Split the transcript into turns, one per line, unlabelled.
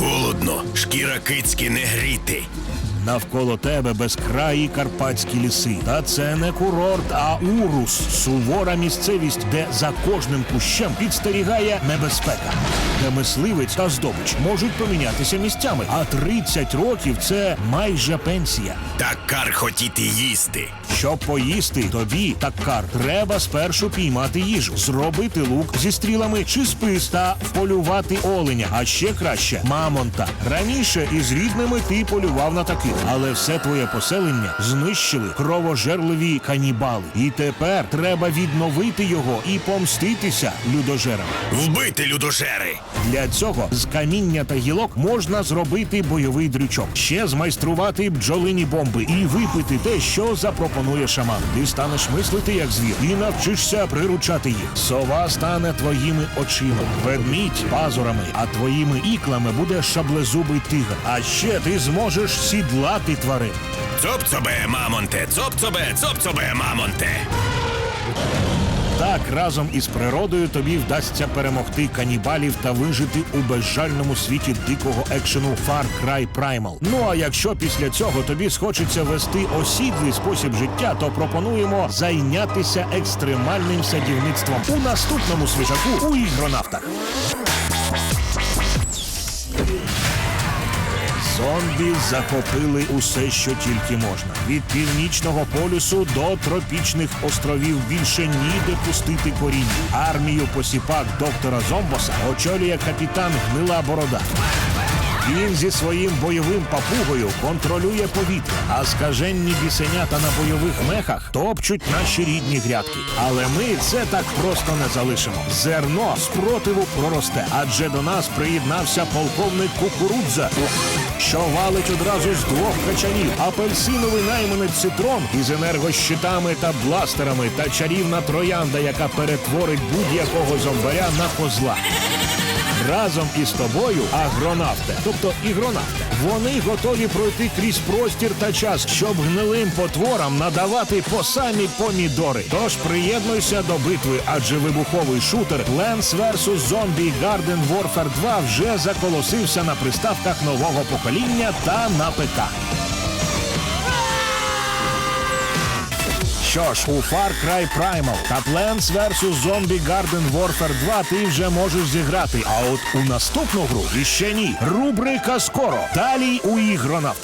Холодно, шкіра кицьки не гріти.
Навколо тебе безкраї карпатські ліси. Та це не курорт, а урус. Сувора місцевість, де за кожним кущем підстерігає небезпека. Де мисливець та здобич можуть помінятися місцями. А 30 років це майже пенсія.
Так кар хотіти їсти.
Щоб поїсти тобі, такар, треба спершу піймати їжу, зробити лук зі стрілами чи спис та вполювати оленя, а ще краще мамонта. Раніше із рідними ти полював на таких, але все твоє поселення знищили кровожерливі канібали. І тепер треба відновити його і помститися людожерам.
Вбити людожери.
Для цього з каміння та гілок можна зробити бойовий дрючок, ще змайструвати бджолині бомби і випити те, що запропонує шаман. Ти станеш мислити як звір і навчишся приручати їх. Сова стане твоїми очима, ведмідь пазурами, а твоїми іклами буде шаблезубий тигр. А ще ти зможеш сідлати тварин.
Цоп-цобе, мамонте, цоп-цобе, цоп-цобе, мамонте.
Так разом із природою тобі вдасться перемогти канібалів та вижити у безжальному світі дикого екшену Far Cry Primal. Ну а якщо після цього тобі схочеться вести осідлий спосіб життя, то пропонуємо зайнятися екстремальним садівництвом у наступному свіжаку у ігронавтах. Зомбі захопили усе, що тільки можна. Від північного полюсу до тропічних островів більше ніде пустити коріння. Армію посіпак доктора Зомбоса очолює капітан Гнила Борода. Він зі своїм бойовим папугою контролює повітря, а скаженні бісенята на бойових мехах топчуть наші рідні грядки. Але ми це так просто не залишимо. Зерно спротиву проросте, адже до нас приєднався полковник Кукурудза, що валить одразу з двох качанів. Апельсиновий найманець цитрон із енергощитами та бластерами та чарівна троянда, яка перетворить будь-якого зомбаря на козла. Разом із тобою агронавте, тобто ігронавте. Вони готові пройти крізь простір та час, щоб гнилим потворам надавати по самі помідори. Тож приєднуйся до битви, адже вибуховий шутер Plants vs. Zombie Garden Warfare 2 вже заколосився на приставках нового покоління та на ПК. Що ж, у Far Cry Primal та Plants vs. Zombie Garden Warfare 2 ти вже можеш зіграти. А от у наступну гру іще ні. Рубрика скоро. Далі у ігронавтах.